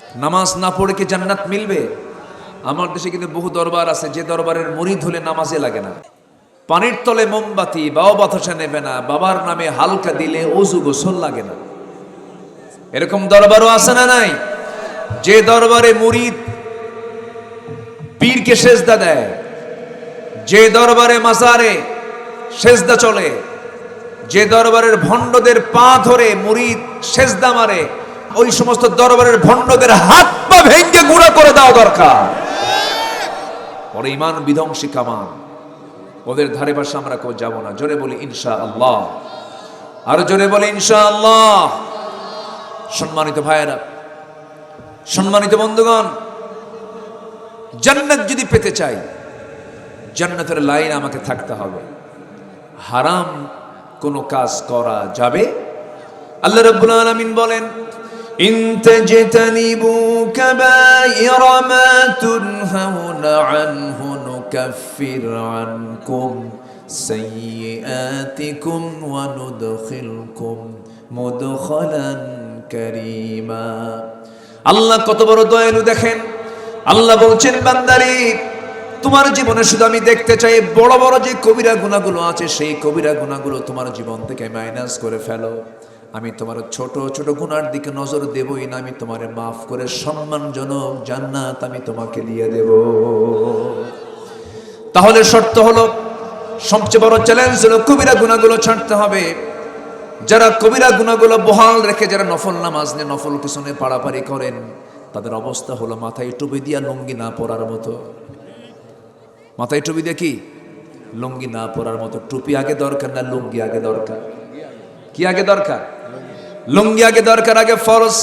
নামাজ না পড়ে কি জান্নাত মিলবে? আমার দেশে কিন্তু বহু দরবার আছে, যে দরবারের মুরিদ হলে নামাজে লাগে না। পানির তলে মোমবাতি, বাবা বাতাসা নেবে না, বাবার নামে হালকা দিলে অজু গোসল লাগে না। এরকম দরবারও আছে না নাই? যে দরবারে মুরিদ পীরকে সেজদা দেয়, যে দরবারে মাজারে সেজদা চলে, যে দরবারের ভণ্ডদের পা ধরে মুরিদ সেজদা মারে ওই সমস্ত দরবারের ভণ্ডদের হাত পা ভেঙ্গে গুঁড়া করে দেওয়া দরকার। পরে ইমান বিধ্বংসী কামান ওদের ধারে পাশে আমরা কেউ যাব না। জোরে বলি ইনশা আল্লাহ আরও জোরে বলি ইনশা আল্লাহ সম্মানিত ভাইয়েরা, সম্মানিত বন্ধুগণ, জান্নাত যদি পেতে চাই, জান্নাতের লাইন আমাকে থাকতে হবে। হারাম কোনো কাজ করা যাবে? আল্লাহ রাব্বুল আলামিন বলেন তাজতানিবু কাবাইর মা তুনহাউনা আনহু নুকাফির আনকুম সাইয়্যাতিকুম ওয়া নুদখিলকুম মুদখালান কারীমা আল্লাহ কত বড় দয়ালু দেখেন। আল্লাহ বলছেন, বান্দারি, তোমার জীবনে শুধু আমি দেখতে চাই, বড় বড় যে কবিরা গুণাগুলো আছে, সেই কবিরা গুণাগুলো তোমার জীবন থেকে মাইনাস করে ফেলো। আমি তোমার ছোট ছোট গুনার দিকে নজর দেবই না, আমি তোমার মাফ করে সম্মানজনক জান্নাত আমি তোমাকে দিয়ে দেব। তাহলে শর্ত হলো, সবচেয়ে বড় চ্যালেঞ্জ হলো কবিরা গুণাগুলো ছাড়তে হবে। যারা কবিরা গুণাগুলো বহাল রেখে, যারা নফল নামাজ নিয়ে নফল পিছনে পাড়াপাড়ি করেন, তাদের অবস্থা হলো মাথায় টুপি দিয়া লুঙ্গি না পরার মতো। মাথায় টুপি দিয়ে কি? লুঙ্গি না পরার মতো। টুপি আগে দরকার না লুঙ্গি আগে দরকার? কি আগে দরকার? লুঙ্গি আগে দরকার, আগে ফরজ।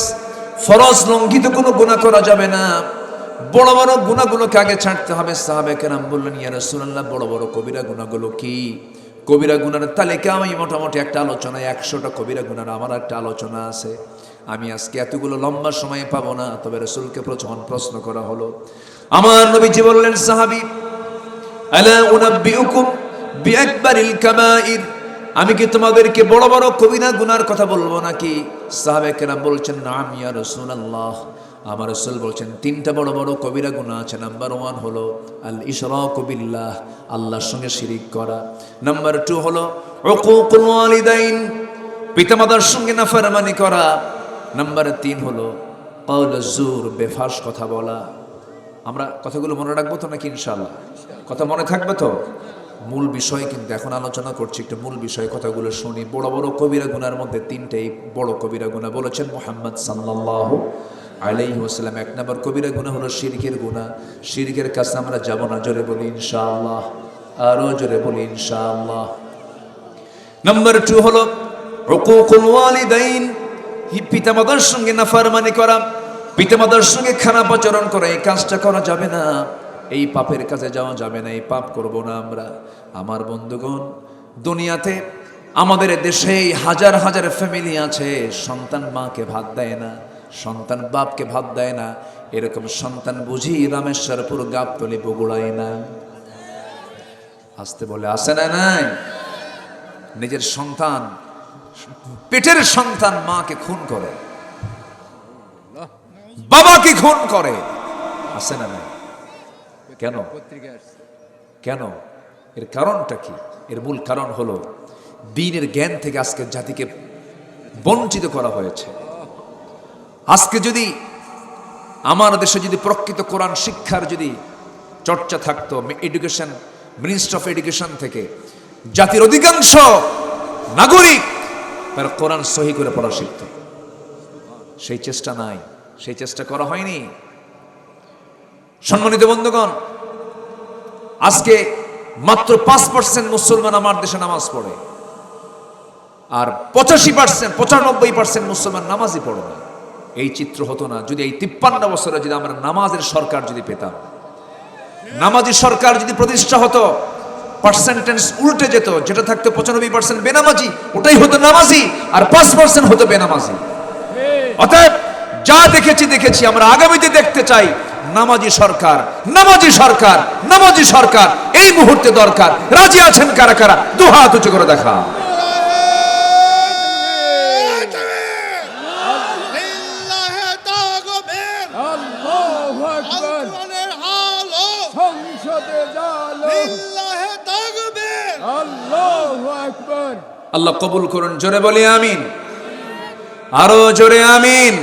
ফরজ লুঙ্গি তো কোনো গুণা করা যাবে না। বড় বড় গুণাগুলোকে আগে ছাড়তে হবে। সাহাবে কেরাম বললেন, ইয়া রাসূলুল্লাহ, বড় বড় কবিরা গুণাগুলো কি? কবিরা গুনার তালিকা আমি মোটামুটি একটা আলোচনা একশোটা কবিরা গুনার আমার একটা আলোচনা আছে। আমি আজকে এতগুলো লম্বা সময় পাবো না, তবে রসুলকে প্রচুর প্রশ্ন করা হলো। আমার নবীজি বললেন, সাহাবি, আলা উনাব্বিউকুম বিআকবারিল কাবাইর আমি কি তোমাদেরকে বড় বড় কবিরা গুনার কথা বলব নাকি? সাহাবে কেরাম বলছেন, নাম ইয়া রাসূলুল্লাহ। আমার রসুল বলছেন, তিনটা বড় বড় কবিরা গুণা আছে। নাম্বার ওয়ান হলো আল ইশরাক বিল্লাহ, আল্লাহর সঙ্গে শিরিক করা। নাম্বার টু হলো উকুকুল ওয়ালিদাইন, পিতামাতার সঙ্গে নাফরমানি করা। নাম্বার তিন হলো কাউল জুর, বেফাস কথা বলা। আমরা কথাগুলো মনে রাখব তো নাকি ইনশাল্লাহ কথা মনে থাকবে তো? মূল বিষয় কিন্তু এখন আলোচনা করছি, একটু মূল বিষয় কথাগুলো শুনি। বড় বড় কবিরা গুনার মধ্যে তিনটেই বড় কবিরা গুণা বলেছেন মোহাম্মদ সাল্লাহ আলাইহি ওয়াসাল্লাম। এক নম্বর কবিরা গুণা হলো শিরকের গুণা। শিরকের কাছে আমরা যাব না, জোরে বলি ইনশাআল্লাহ, আরও জোরে বলি ইনশাআল্লাহ। নাম্বার টু হলো পিতামাতার সঙ্গে নাফরমানি করা, পিতামাতার সঙ্গে খারাপ আচরণ করা, এই কাজটা করা যাবে না। এই পাপের কাছে যাওয়া যাবে না, এই পাপ করব না আমরা। আমার বন্ধুগণ, দুনিয়াতে আমাদের দেশে হাজার হাজার ফ্যামিলি আছে, সন্তান মাকে ভাত দেয় না, সন্তান বাপকে ভাত দেয় না, এরকম সন্তান বুঝি রামেশ্বরপুর গাবতলি বগুড়ায় না আসতে বলে, আসে না নাই? নিজের সন্তান, পেটের সন্তান মাকে খুন করে। বাবাকে খুন করে। আসে না নাই? কেন? কেন? এর কারণটা কি? এর মূল কারণ হলো, দিনের জ্ঞান থেকে আজকে জাতিকে বঞ্চিত করা হয়েছে। আজকে যদি আমার দেশে যদি প্রকৃত কোরআন শিক্ষার যদি চর্চা থাকতো এডুকেশন মিনিস্টার অফ এডুকেশন থেকে জাতির অধিকাংশ নাগরিক তারা কোরআন সহি করে পড়া শিখত। সেই চেষ্টা নাই। সেই চেষ্টা করা হয়নি। সম্মানিত বন্ধুগণ আজকে মাত্র পাঁচ পার্সেন্ট মুসলমান আমার দেশে নামাজ পড়ে। আর পঁচাশি পার্সেন্ট পঁচানব্বই পার্সেন্ট মুসলমান নামাজই পড়ে না। এই চিত্র হতো না। যদি এই তিপ্পান্ন বছরে যদি আমরা নামাজের সরকার যদি পেতাম নামাজি সরকার যদি প্রতিষ্ঠা হতো পার্সেন্টেন্স উল্টে যেত, যেটা থাকতো পঁচানব্বই পার্সেন্ট বেনামাজি, ওটাই হতো নামাজি, আর পাঁচ পার্সেন্ট হতো বেনামাজি। অতএব যা দেখেছি দেখেছি। আমরা আগামীতে দেখতে চাই নামাজি সরকার নামাজি সরকার নামাজি সরকার এই মুহূর্তে দরকার। রাজি আছেন কারা কারা? দু হাত উঁচু করে দেখা আল্লাহ কবুল করুন জোরে বলি আমিন। আরও জোরে আমিন।